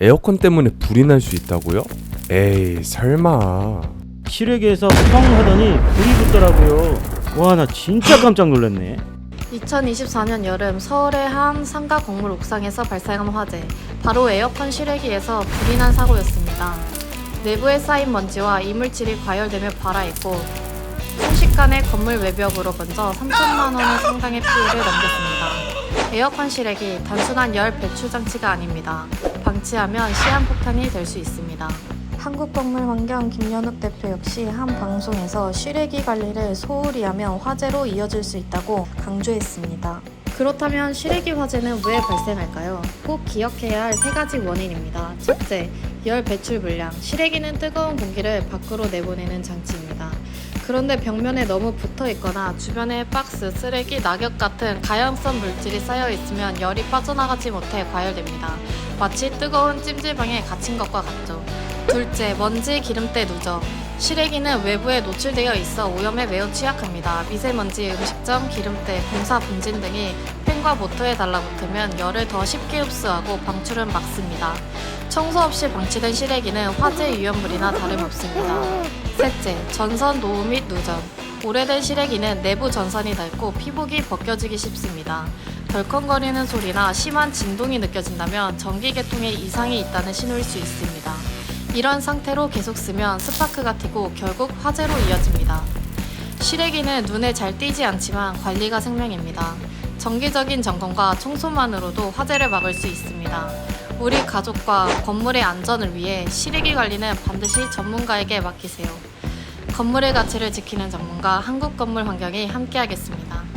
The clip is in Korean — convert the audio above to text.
에어컨 때문에 불이 날 수 있다고요? 에이 설마 실외기에서 펑 하더니 불이 붙더라고요. 와 나 진짜 깜짝 놀랐네. 2024년 여름 서울의 한 상가 건물 옥상에서 발생한 화재. 바로 에어컨 실외기에서 불이 난 사고였습니다. 내부에 쌓인 먼지와 이물질이 과열되며 발아있고 순식간에 건물 외벽으로 번져 3천만 원의 상당의 피해를 남겼습니다. 에어컨 실외기 단순한 열 배출 장치가 아닙니다. 방치하면 시한폭탄이 될 수 있습니다. 한국건물환경 김연욱 대표 역시 한 방송에서 실외기 관리를 소홀히 하면 화재로 이어질 수 있다고 강조했습니다. 그렇다면 실외기 화재는 왜 발생할까요? 꼭 기억해야 할 세 가지 원인입니다. 첫째, 열 배출 물량. 실외기는 뜨거운 공기를 밖으로 내보내는 장치입니다. 그런데 벽면에 너무 붙어 있거나 주변에 박스, 쓰레기, 낙엽 같은 가연성 물질이 쌓여 있으면 열이 빠져나가지 못해 과열됩니다. 마치 뜨거운 찜질방에 갇힌 것과 같죠. 둘째, 먼지, 기름때 누적. 실외기는 외부에 노출되어 있어 오염에 매우 취약합니다. 미세먼지, 음식점, 기름때, 공사 분진 등이 팬과 모터에 달라붙으면 열을 더 쉽게 흡수하고 방출을 막습니다. 청소 없이 방치된 실외기는 화재 위험물이나 다름없습니다. 셋째, 전선 노후 및 누전. 오래된 실외기는 내부 전선이 닳고 피복이 벗겨지기 쉽습니다. 덜컹거리는 소리나 심한 진동이 느껴진다면 전기 계통에 이상이 있다는 신호일 수 있습니다. 이런 상태로 계속 쓰면 스파크가 튀고 결국 화재로 이어집니다. 실외기는 눈에 잘 띄지 않지만 관리가 생명입니다. 정기적인 점검과 청소만으로도 화재를 막을 수 있습니다. 우리 가족과 건물의 안전을 위해 실외기 관리는 반드시 전문가에게 맡기세요. 건물의 가치를 지키는 전문가 한국건물환경이 함께하겠습니다.